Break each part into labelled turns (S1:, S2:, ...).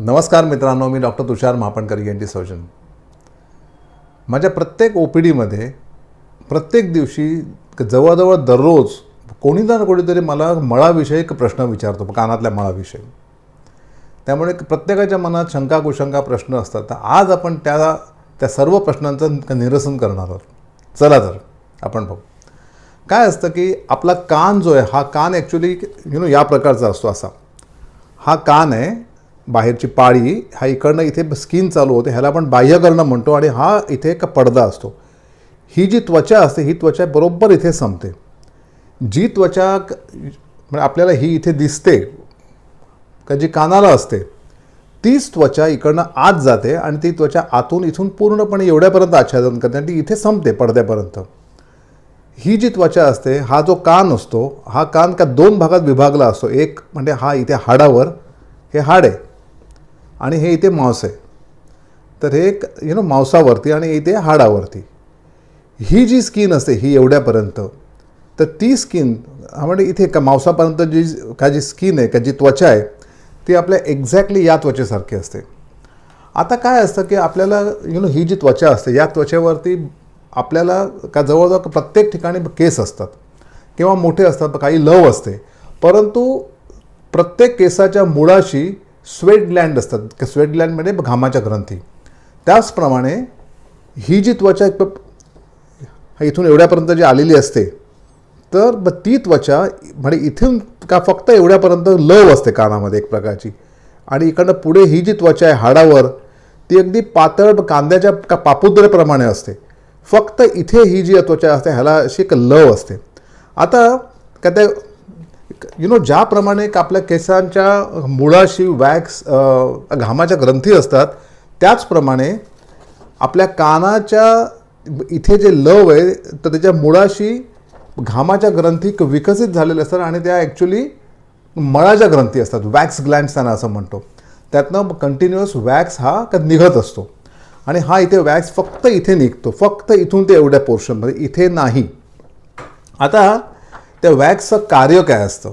S1: नमस्कार मित्रांनो मी doctor Tushar Mapankar N T surgeon माझ्या प्रत्येक ओ पी डीमध्ये प्रत्येक दिवशी जवळजवळ दररोज कोणी ना कोणीतरी मला मळाविषयी एक प्रश्न विचारतो कानातल्या मळाविषयी. त्यामुळे प्रत्येकाच्या मनात शंका कुशंका प्रश्न असतात. तर आज आपण त्या त्या सर्व प्रश्नांचं निरसन करणार आहोत. चला तर आपण बघू. काय असतं की आपला कान जो आहे हा कान ॲक्च्युली यु नो या प्रकारचा असतो असा. हा कान आहे बाहेरची पाळी हा इकडनं इथे स्किन चालू होते ह्याला आपण बाह्यकर्ण म्हणतो आणि हा इथे एक पडदा असतो. ही जी त्वचा असते ही त्वचा बरोबर इथे संपते. जी त्वचा क- म्हणजे आपल्याला ही इथे दिसते का जी कानाला असते तीच त्वचा इकडनं आत जाते आणि ती त्वचा आतून इथून पूर्णपणे एवढ्यापर्यंत आच्छादन करते आणि ती इथे संपते पडद्यापर्यंत. ही जी त्वचा असते हा जो कान असतो हा कान का दोन भागात विभागला असतो. एक म्हणजे हा इथे हाडावर हे हाड आहे. आणि हे इथे मांस आहे. तर हे एक यु नो मांसावरती आणि इथे हाडावरती. ही जी स्किन असते ही एवढ्यापर्यंत तर ती स्किन म्हणजे इथे का मांसापर्यंत जी का जी स्किन आहे का जी त्वचा आहे ती आपल्या एक्झॅक्टली या त्वचेसारखी असते. आता काय असतं की आपल्याला यु नो ही जी त्वचा असते या त्वचेवरती आपल्याला का जवळजवळ प्रत्येक ठिकाणी केस असतात किंवा मोठे असतात काही लव असते परंतु प्रत्येक केसाच्या मुळाशी स्वेट ग्लँड असतात. स्वेट ग्लँड म्हणजे घामाच्या ग्रंथी. त्याचप्रमाणे ही जी त्वचा एक इथून एवढ्यापर्यंत जी आलेली असते तर मग ती त्वचा म्हणजे इथून का फक्त एवढ्यापर्यंत लव असते कानामध्ये एक प्रकारची. आणि इकडनं पुढे ही जी त्वचा आहे हाडावर ती अगदी पातळ कांद्याच्या का पापुद्रेप्रमाणे असते. फक्त इथे ही जी त्वचा असते ह्याला अशी एक लव असते. आता का त्या यु नो ज्याप्रमाणे एक आपल्या केसांच्या मुळाशी वॅक्स घामाच्या ग्रंथी असतात त्याचप्रमाणे आपल्या कानाच्या इथे जे लव आहे तर त्याच्या मुळाशी घामाच्या ग्रंथी क- विकसित झालेल्या असतात आणि त्या ॲक्च्युली मळाच्या ग्रंथी असतात. वॅक्स ग्लँड्स त्यांना असं म्हणतो. त्यातनं कंटिन्युअस वॅक्स हा का निघत असतो. आणि हा इथे वॅक्स फक्त इथे निघतो. फक्त इथून ते एवढ्या पोर्शनमध्ये इथे नाही. आता त्या वॅक्सचं कार्य काय असतं?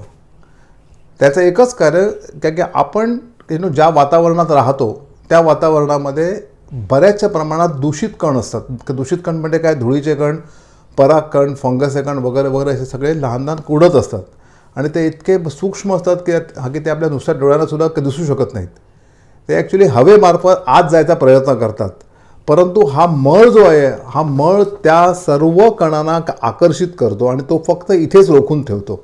S1: त्याचं एकच कार्य काय की आपण यु नो ज्या वातावरणात राहतो त्या वातावरणामध्ये बऱ्याचशा प्रमाणात दूषित कण असतात. दूषित कण म्हणजे काय? धुळीचे कण पराग कण फंगसचे कण वगैरे वगैरे असे सगळे लहान लहान उडत असतात. आणि ते इतके सूक्ष्म असतात की हा की ते आपल्या नुसत्या डोळ्यांना सुद्धा दिसू शकत नाहीत. ते ॲक्च्युली हवेमार्फत आत जायचा प्रयत्न करतात. परंतु हा मळ जो आहे हा मळ त्या सर्व कणांना आकर्षित करतो आणि तो फक्त इथेच रोखून ठेवतो.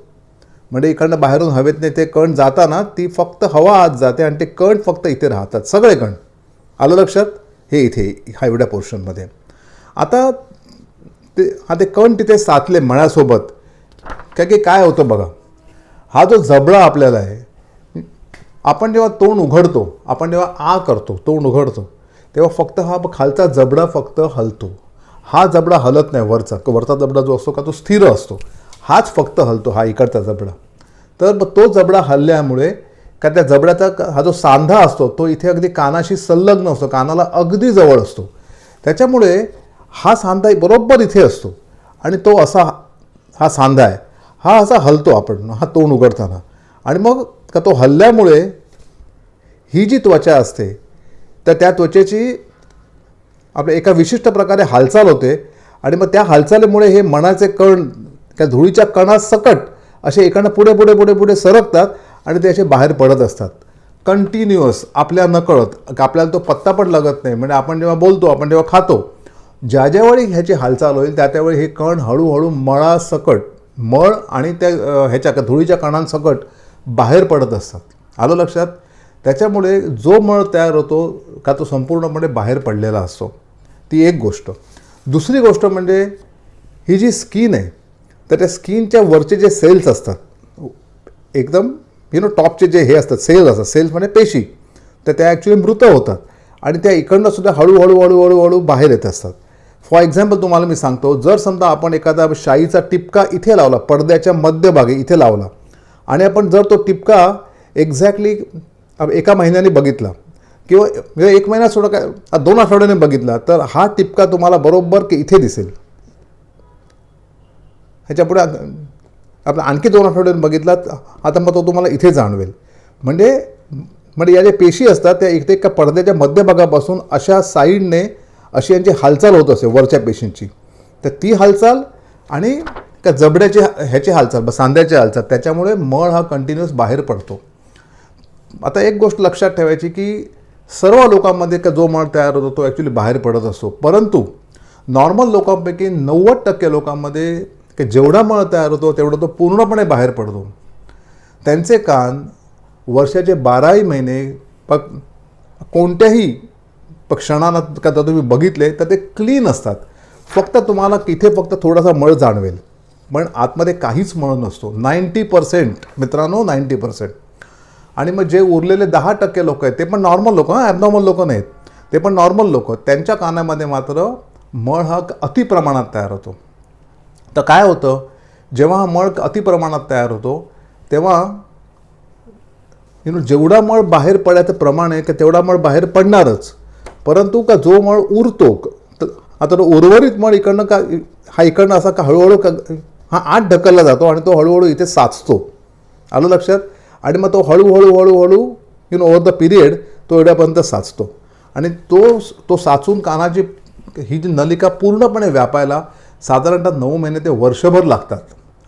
S1: म्हणजे इकडनं बाहेरून हवेतने ते कण जाताना ती फक्त हवा आत जाते आणि ते कण फक्त इथे राहतात सगळे कण. आलं लक्षात? हे इथे हा एवढ्या पोर्शनमध्ये. आता ते हा ते कण तिथे साचले मळ्यासोबत. काय की काय होतं बघा? हा जो जबडा आपल्याला आहे आपण जेव्हा तोंड उघडतो आपण जेव्हा आ करतो तोंड उघडतो तेव्हा फक्त हा खालचा जबडा फक्त हलतो. हा जबडा हलत नाही वरचा. वरचा जबडा जो असतो का तो स्थिर असतो. हाच फक्त हलतो हा इकडचा जबडा. तर मग तो जबडा हलल्यामुळे का त्या जबड्याचा हा जो सांधा असतो तो इथे अगदी कानाशी संलग्न असतो कानाला अगदी जवळ असतो. त्याच्यामुळे हा सांधा बरोबर इथे असतो. आणि तो असा हा सांधा आहे. हा असा हलतो आपण हा तोंड उघडताना. आणि मग का तो हल्ल्यामुळे ही जी त्वचा असते तर त्या त्वचेची आपल्या एका विशिष्ट प्रकारे हालचाल होते आणि मग त्या हालचालीमुळे हे मनाचे कण त्या धुळीच्या कणासकट असे एकानं पुढे पुढे पुढे पुढे सरकतात आणि ते असे बाहेर पडत असतात. कंटिन्युअस आपल्या नकळत आपल्याला तो पत्ता पण लागत नाही. म्हणजे आपण जेव्हा बोलतो आपण जेव्हा खातो ज्या ज्यावेळी ह्याची हालचाल होईल त्या त्यावेळी हे कण हळूहळू मळासकट मळ आणि त्या ह्याच्या धुळीच्या कणांसकट बाहेर पडत असतात. आलं लक्षात? त्याच्यामुळे जो मळ तयार होतो का तो संपूर्णपणे बाहेर पडलेला असतो ती एक गोष्ट. दुसरी गोष्ट म्हणजे ही जी स्किन आहे तर त्या स्किनच्या वरचे जे सेल्स असतात एकदम यु नो टॉपचे जे हे असतात सेल्स असतात सेल्स म्हणजे पेशी तर त्या ॲक्च्युली मृत होतात. आणि त्या इकडनं सुद्धा हळूहळू हळूहळू हळू बाहेर येत असतात. फॉर एक्झाम्पल तुम्हाला मी सांगतो जर समजा आपण एखादा शाईचा टिपका इथे लावला पडद्याच्या मध्यभागी इथे लावला आणि आपण जर तो टिपका एक्झॅक्टली एका महिन्याने बघितला. किंवा म्हणजे एक महिना सोडा काय दोन आठवड्याने बघितला तर हा टिपका तुम्हाला बरोबर की इथे दिसेल. ह्याच्यापुढे आपला आणखी दोन आठवड्याने बघितला आता मग तो तुम्हाला इथे जाणवेल. म्हणजे म्हणजे या ज्या पेशी असतात त्या एक एका पडद्याच्या मध्यभागापासून अशा साईडने अशी यांची हालचाल होत असते वरच्या पेशींची. तर ती हालचाल आणि का जबड्याची ह्याची हालचाल सांध्याची हालचाल त्याच्यामुळे मळ हा कंटिन्युअस बाहेर पडतो. आता एक गोष्ट लक्षात ठेवायची की सर्व लोकांमध्ये का जो मळ तयार होतो तो ॲक्च्युली बाहेर पडत असतो. परंतु नॉर्मल लोकांपैकी नव्वद टक्के लोकांमध्ये की जेवढा मळ तयार होतो तेवढा तो पूर्णपणे बाहेर पडतो. त्यांचे कान वर्षाचे बाराही महिने प कोणत्याही प क्षणाला का जर तुम्ही बघितले तर ते क्लीन असतात. फक्त तुम्हाला तिथे फक्त थोडासा मळ जाणवेल. पण आतमध्ये काहीच मळ नसतो. नाईंटी पर्सेंट मित्रांनो नाईंटी पर्सेंट आणि मग जे उरलेले दहा टक्के लोक आहेत ते पण नॉर्मल लोक हां ॲबनॉर्मल लोक नाहीत. ते पण नॉर्मल लोक. त्यांच्या कानामध्ये मात्र मळ हा अति प्रमाणात तयार होतो. तर काय होतं? जेव्हा हा मळ अति प्रमाणात तयार होतो तेव्हा यु नो जेवढा मळ बाहेर पडायचं प्रमाण आहे का तेवढा मळ बाहेर पडणारच. परंतु का जो मळ उरतो तर आता तो उर्वरित मळ इकडनं का हा इकडनं असा का हळूहळू का हा आत ढकलला जातो आणि तो हळूहळू इथे साचतो. आलं लक्षात? आणि मग तो हळूहळू हळूहळू you know over the period तो एवढ्यापर्यंत साचतो. आणि तो तो साचून कानाची ही जी नलिका पूर्णपणे व्यापायला साधारणतः नऊ महिने ते वर्षभर लागतात.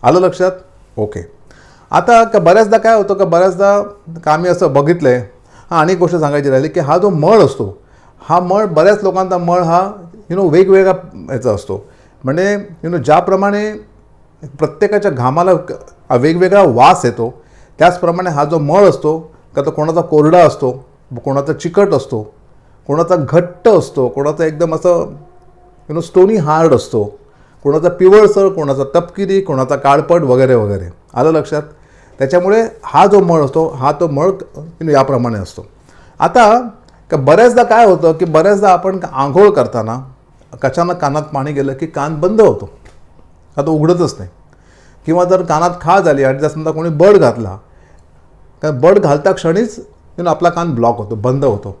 S1: आलं लक्षात? ओके आता का बऱ्याचदा काय होतं का बऱ्याचदा का असं बघितलं आहे हां आणि एक गोष्ट सांगायची राहिली की हा जो मळ असतो हा मळ बऱ्याच लोकांचा मळ हा यु नो वेगवेगळ्या याचा असतो. म्हणजे यु नो ज्याप्रमाणे प्रत्येकाच्या घामाला वेगवेगळा वास येतो त्याचप्रमाणे हा जो मळ असतो का तो कोणाचा कोरडा असतो कोणाचा चिकट असतो कोणाचा घट्ट असतो कोणाचा एकदम असं यु नो स्टोनी हार्ड असतो कोणाचा पिवळसर कोणाचा तपकिरी कोणाचा काळपट वगैरे वगैरे. आलं लक्षात? त्याच्यामुळे हा जो मळ असतो हा तो मळ यु नो याप्रमाणे असतो. आता का बऱ्याचदा काय होतं की बऱ्याचदा आपण आंघोळ करताना अचानक कानात पाणी गेलं की कान बंद होतो. हा तो उघडतच नाही. किंवा जर कानात खाळ झाली आणि जर समजा कोणी बड घातला कारण बड घालता क्षणीच आपला कान ब्लॉक होतो बंद होतो.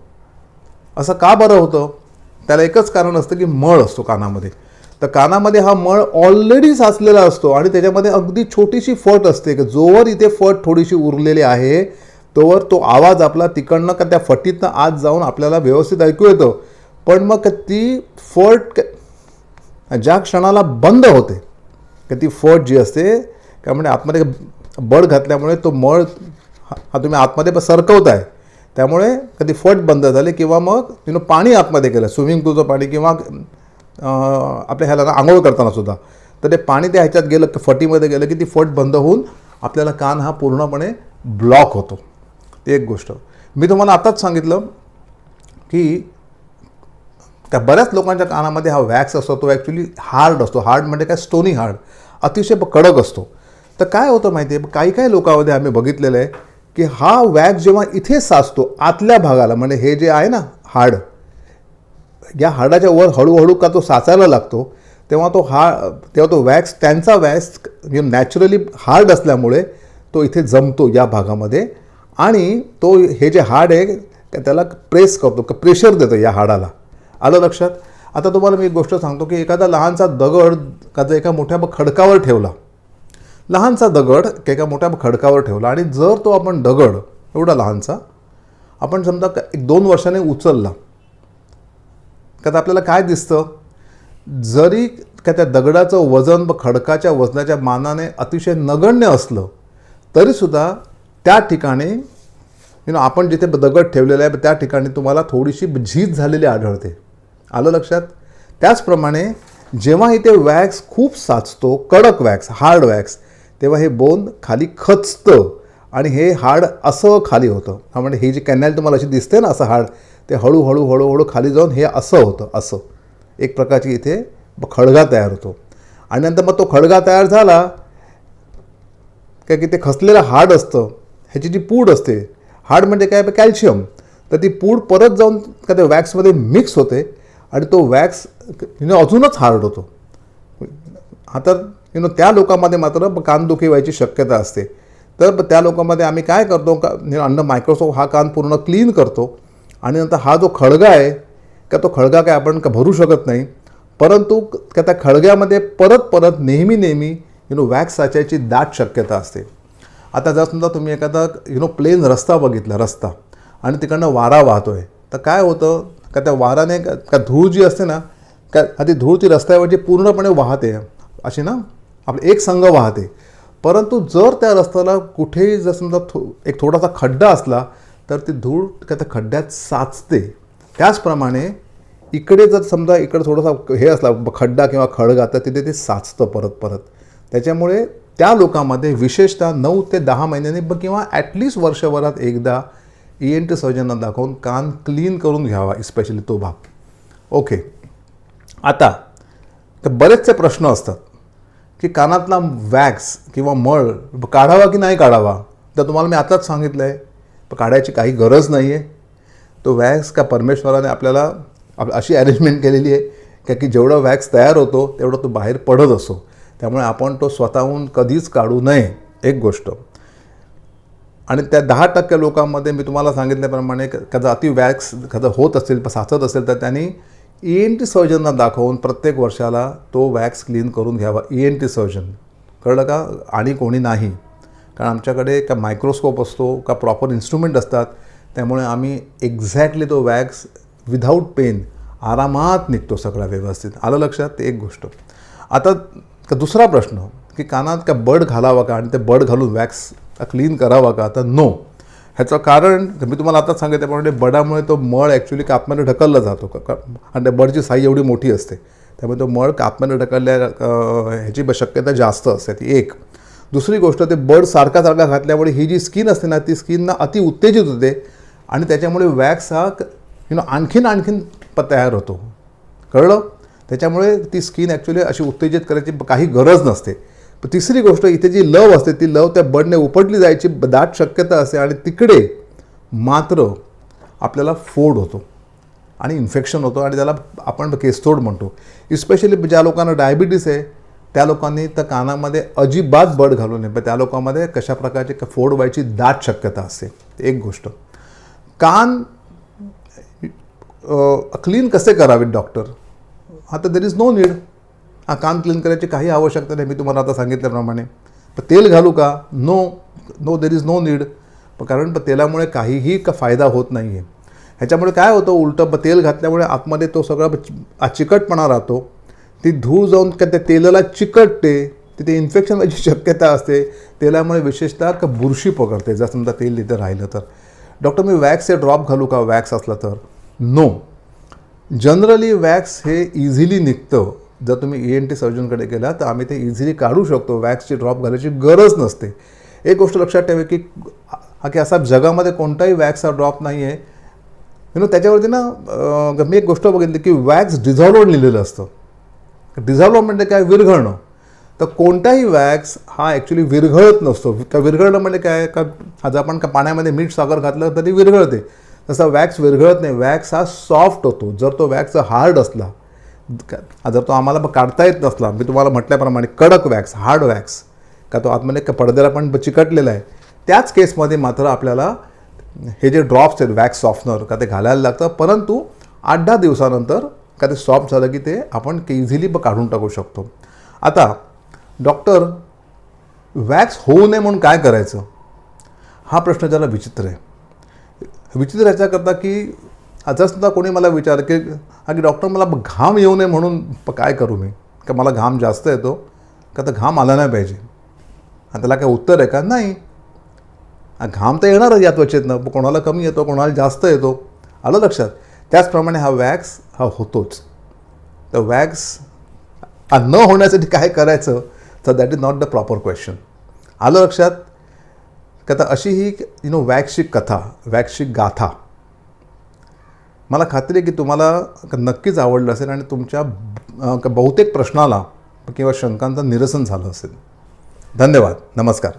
S1: असं का बरं होतं? त्याला एकच कारण असतं की मळ असतो कानामध्ये. तर कानामध्ये हा मळ ऑलरेडी साचलेला असतो आणि त्याच्यामध्ये अगदी छोटीशी फट असते. की जोवर इथे फट थोडीशी उरलेली आहे तोवर तो आवाज आपला तिकडनं का त्या फटीतनं आत जाऊन आपल्याला व्यवस्थित ऐकू येतं. पण मग ती फट ज्या क्षणाला बंद होते का ती फट जी असते काय म्हणजे आतमध्ये बळ घातल्यामुळे तो मळ हा तुम्ही आतमध्ये सरकवत सरकवताय. त्यामुळे कधी फट बंद झाली किंवा मग तिनं पाणी आतमध्ये केलं स्विमिंग पूलचं पाणी किंवा आपल्या ह्याला आंघोळ करताना सुद्धा. तर ते पाणी त्या ह्याच्यात गेलं फटीमध्ये गेलं की ती फट बंद होऊन आपल्याला कान हा पूर्णपणे ब्लॉक होतो. ती एक गोष्ट. मी तुम्हाला आताच सांगितलं की त्या बऱ्याच लोकांच्या कानामध्ये हा वॅक्स असतो तो ॲक्च्युली हार्ड असतो. हार्ड म्हणजे काय? स्टोनी हार्ड अतिशय कडक असतो. तर काय होतं माहिती आहे काही काही लोकांमध्ये आम्ही बघितलेलं आहे की हा वॅक्स जेव्हा इथे साचतो आतल्या भागाला म्हणजे हे जे आहे ना हाड या हाडाच्या वर हळूहळू का तो साचायला लागतो तेव्हा तो हा तेव्हा तो वॅक्स त्यांचा वॅक्स नॅचरली हार्ड असल्यामुळे तो इथे जमतो या भागामध्ये. आणि तो हे जे हाड आहे त्याला प्रेस करतो प्रेशर देतो या हाडाला. आलं लक्षात? आता तुम्हाला मी एक गोष्ट सांगतो की एखादा लहानसा दगड का एका मोठ्या खडकावर ठेवला. लहानसा दगड एका मोठ्या खडकावर ठेवला आणि जर तो आपण दगड एवढा लहानसा आपण समजा एक दोन वर्षाने उचलला का तर आपल्याला काय दिसतं? जरी का त्या दगडाचं वजन व खडकाच्या वजनाच्या मानाने अतिशय नगण्य असलं तरीसुद्धा त्या ठिकाणी यु नो आपण जिथे दगड ठेवलेला आहे त्या ठिकाणी तुम्हाला थोडीशी झीज झालेली आढळते. आलं लक्षात? त्याचप्रमाणे जेव्हा इथे वॅक्स खूप साचतो कडक वॅक्स हार्ड वॅक्स तेव्हा हे बोन खाली खचतं आणि हे हाड असं खाली होतं. हा म्हणजे हे जी कॅनॅल तुम्हाला अशी दिसते ना असं हाड ते हळूहळू हळूहळू खाली जाऊन हे असं होतं असं. एक प्रकारची इथे खळगा तयार होतो. आणि नंतर मग तो खळगा तयार झाला काय की ते खचलेलं हाड असतं ह्याची जी पूड असते हाड म्हणजे काय? कॅल्शियम. तर ती पूड परत जाऊन का ते वॅक्समध्ये मिक्स होते आणि तो वॅक्स यु नो अजूनच हार्ड होतो. आता यु नो त्या लोकांमध्ये मात्र कानदुखी व्हायची शक्यता असते. तर त्या लोकांमध्ये आम्ही काय करतो का अंडर मायक्रोसॉफ्ट हा कान पूर्ण क्लीन करतो. आणि नंतर हा जो खळगा आहे का तो खळगा काय आपण का भरू शकत नाही. परंतु का त्या खळग्यामध्ये परत परत नेहमी नेहमी यु नो वॅक्स साचायची दाट शक्यता असते. आता जर समजा तुम्ही एखादा यु नो प्लेन रस्ता बघितला रस्ता आणि तिकडनं वारा वाहतो आहे तर काय होतं? का त्या वाराने का का धूळ जी असते ना का ती धूळ ती रस्त्यावरची पूर्णपणे वाहते. अशी ना आपले एक संघ वाहते. परंतु जर त्या रस्त्याला कुठेही जर समजा थो एक थोडासा खड्डा असला तर ती धूळ का त्या खड्ड्यात साचते. त्याचप्रमाणे इकडे जर समजा इकडे थोडासा हे असला खड्डा किंवा खडगा तर तिथे ते साचतं परत परत. त्याच्यामुळे त्या लोकांमध्ये विशेषतः नऊ ते दहा महिन्यांनी किंवा ॲटलिस्ट वर्षभरात एकदा ई एन टी सर्जनला दाखवून कान क्लीन करून घ्यावा इस्पेशली तो भाग. ओके आता तर बरेचसे प्रश्न असतात की कानातला वॅक्स किंवा मळ काढावा की नाही काढावा? तर तुम्हाला मी आताच सांगितलं आहे काढायची काही गरज नाही आहे तो वॅक्स का परमेश्वराने आपल्याला आप अशी अरेंजमेंट केलेली आहे का की जेवढा वॅक्स तयार होतो तेवढा तो बाहेर पडत असो. त्यामुळे आपण तो स्वतःहून कधीच काढू नये. एक गोष्ट. आणि त्या दहा टक्के लोकांमध्ये मी तुम्हाला सांगितल्याप्रमाणे कदा अति वॅक्स कदा होत असेल साचत असेल तर त्यांनी ई एन टी सर्जनला दाखवून प्रत्येक वर्षाला तो वॅक्स क्लीन करून घ्यावा. ई एन टी सर्जन कळलं का? आणि कोणी नाही. कारण आमच्याकडे का मायक्रोस्कोप असतो का प्रॉपर इन्स्ट्रुमेंट असतात. त्यामुळे आम्ही एक्झॅक्टली तो वॅक्स विदाऊट पेन आरामात निघतो सगळा व्यवस्थित. आलं लक्षात? ते एक गोष्ट. आता का दुसरा प्रश्न. की कानात का बड घालावा का आणि ते बड घालून वॅक्स क्लीन करावा का? तर नो ह्याचं कारण मी तुम्हाला आता सांगितल्याप्रमाणे बडामुळे तो मळ ॲक्च्युली कापमध्ये ढकलला जातो. का आणि त्या बडची साई एवढी मोठी असते. त्यामुळे तो मळ कापमध्ये ढकलल्या ह्याची ब- शक्यता जास्त असते ती एक. दुसरी गोष्ट ते बड सारखा सारखा घातल्यामुळे ही जी स्किन असते ना ती स्किन ना अति उत्तेजित होते आणि त्याच्यामुळे वॅक्स हा यु नो आणखीन आणखीन तयार होतो. कळलं? त्याच्यामुळे ती स्किन ॲक्च्युली अशी उत्तेजित करायची काही गरज नसते. तिसरी गोष्ट इथे जी लव असते ती लव त्या बडने उपटली जायची दाट शक्यता असते आणि तिकडे मात्र आपल्याला फोड होतो आणि इन्फेक्शन होतं आणि त्याला आपण केसतोड म्हणतो. इस्पेशली ज्या लोकांना डायबिटीस आहे त्या लोकांनी तर कानामध्ये अजिबात बड घालू नये. पण त्या लोकांमध्ये कशा प्रकारचे फोड व्हायची दाट शक्यता असते. एक गोष्ट. कान क्लीन कसे करावेत डॉक्टर आता देर इज नो नीड हा कान क्लीन करायची काही आवश्यकता नाही. मी तुम्हाला आता सांगितल्याप्रमाणे. तर तेल घालू का? No no there is no need कारण तेलामुळे काहीही का फायदा होत नाही आहे ह्याच्यामुळे काय होतं? उलटं तेल घातल्यामुळे आतमध्ये तो सगळा आ- चिकटपणा राहतो. ती धूळ जाऊन का त्या तेलाला चिकटते तिथे इन्फेक्शन व्हायची शक्यता असते. तेलामुळे विशेषतः का बुरशी पकडते जर समजा तेल तिथे राहिलं तर. डॉक्टर मी वॅक्स हे ड्रॉप घालू का? वॅक्स असला तर. नो जनरली वॅक्स हे इझिली निघतं. जर तुम्ही ई एन टी सर्जनकडे गेला तर आम्ही ते इझिली काढू शकतो. वॅक्सची ड्रॉप घालायची गरज नसते. एक गोष्ट लक्षात ठेवा की हा की असा जगामध्ये कोणताही वॅक्सचा ड्रॉप नाही आहे यु नो त्याच्यावरती ना मी एक गोष्ट बघितली की वॅक्स डिझॉल्वर लिहिलेलं असतं. डिझॉल्वर म्हणजे काय? विरघळणं. तर कोणताही वॅक्स हा ॲक्च्युली विरघळत नसतो. का विरघळणं म्हणजे काय? का आज आपण का पाण्यामध्ये मीठ साखर घातलं तर ती विरघळते. तसा वॅक्स विरघळत नाही. वॅक्स हा सॉफ्ट होतो. जर तो वॅक्स हार्ड असला जर तो आम्हाला ब- काढता येत नसला मी तुम्हाला म्हटल्याप्रमाणे कडक वॅक्स हार्ड वॅक्स का तो आतमध्ये का पडद्याला पण चिकटलेला आहे त्याच केसमध्ये मात्र आपल्याला हे जे ड्रॉप्स आहेत वॅक्स सॉफ्टनर का ते घालायला लागतं. परंतु आठ दहा दिवसानंतर का ते सॉफ्ट झालं की ते आपण इझिली काढून टाकू शकतो. आता डॉक्टर वॅक्स होऊ नये म्हणून काय करायचं? हा प्रश्न जरा विचित्र आहे. विचित्र याच्याकरता की आता सुद्धा कोणी मला विचार की अगदी डॉक्टर मला घाम येऊ नये म्हणून काय करू मी? का मला घाम जास्त येतो? का तर घाम आला नाही पाहिजे? आणि त्याला काय उत्तर आहे का? नाही. घाम तर येणारच या त्वचेतनं. कोणाला कमी येतो कोणाला जास्त येतो? आलं लक्षात? त्याचप्रमाणे हा वॅक्स हा होतोच. तर वॅक्स हा न होण्यासाठी काय करायचं? तर that is not the proper question आलं लक्षात? का तर अशी ही यु नो वॅक्सची कथा वॅक्सची गाथा मला खात्री आहे की तुम्हाला नक्कीच आवडलं असेल आणि तुमच्या बहुतेक प्रश्नाला किंवा शंकांचं निरसन झालं असेल. धन्यवाद. नमस्कार.